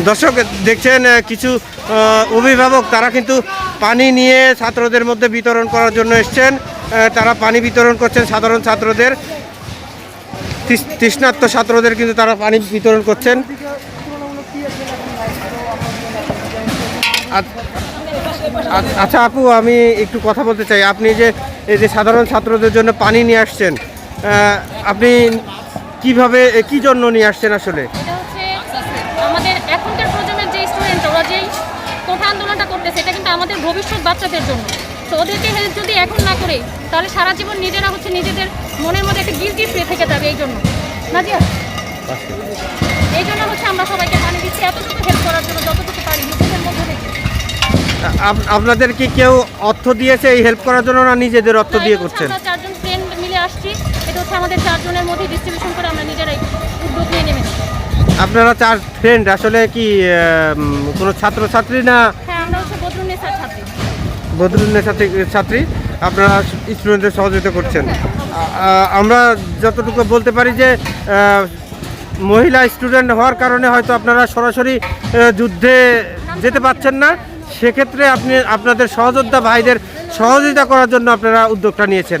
দর্শক, দেখছেন কিছু অভিভাবক, তারা কিন্তু পানি নিয়ে ছাত্রদের মধ্যে বিতরণ করার জন্য এসছেন। তারা পানি বিতরণ করছেন সাধারণ ছাত্রদের। তৃষ- তৃষ্ণার্ত ছাত্রদের কিন্তু তারা পানি বিতরণ করছেন। আচ্ছা আপু, আমি একটু কথা বলতে চাই। আপনি যে, এই যে সাধারণ ছাত্রদের জন্য পানি নিয়ে আসছেন আপনি কীভাবে কি জন্য নিয়ে আসছেন আসলে? আন্দোলনটা করতেছে এটা কিন্তু আমাদের ভবিষ্যৎ বাচ্চাদের জন্য। তো ওদেরকে হেল্প যদি এখন না করে তাহলে সারা জীবন নিজেরা হচ্ছে নিজেদের মনের মধ্যে একটা গিলটি প্রে থেকে যাবে এই জন্য। নাজিয়া? এই জন্য হচ্ছে আমরা সবাইকে পানি দিচ্ছি এতটুকু হেল্প করার জন্য যতটুকু পারি নিজেদের মধ্যে থেকে আপনাদের কি কেউ অর্থ দিয়েছে এই হেল্প করার জন্য না নিজেদের অর্থ দিয়ে করছেন? চারজন ফ্রেন্ড মিলে আসছি এটা হচ্ছে আমাদের চারজনের মধ্যে ডিস্ট্রিবিউশন করে আমরা নিজেরাই উদ্যোগ নিয়ে নেমেছি। আপনারা চার ফ্রেন্ড আসলে কি কোনো ছাত্রছাত্রী না নেসার ছাত্রী, আপনারা স্টুডেন্টদের সহযোগিতা করছেন। আমরা যতটুকু বলতে পারি যে মহিলা স্টুডেন্ট হওয়ার কারণে হয়তো আপনারা সরাসরি যুদ্ধে যেতে পারছেন না। সেক্ষেত্রে আপনি, আপনাদের সহযোদ্ধা ভাইদের সহযোগিতা করার জন্য আপনারা উদ্যোগটা নিয়েছেন।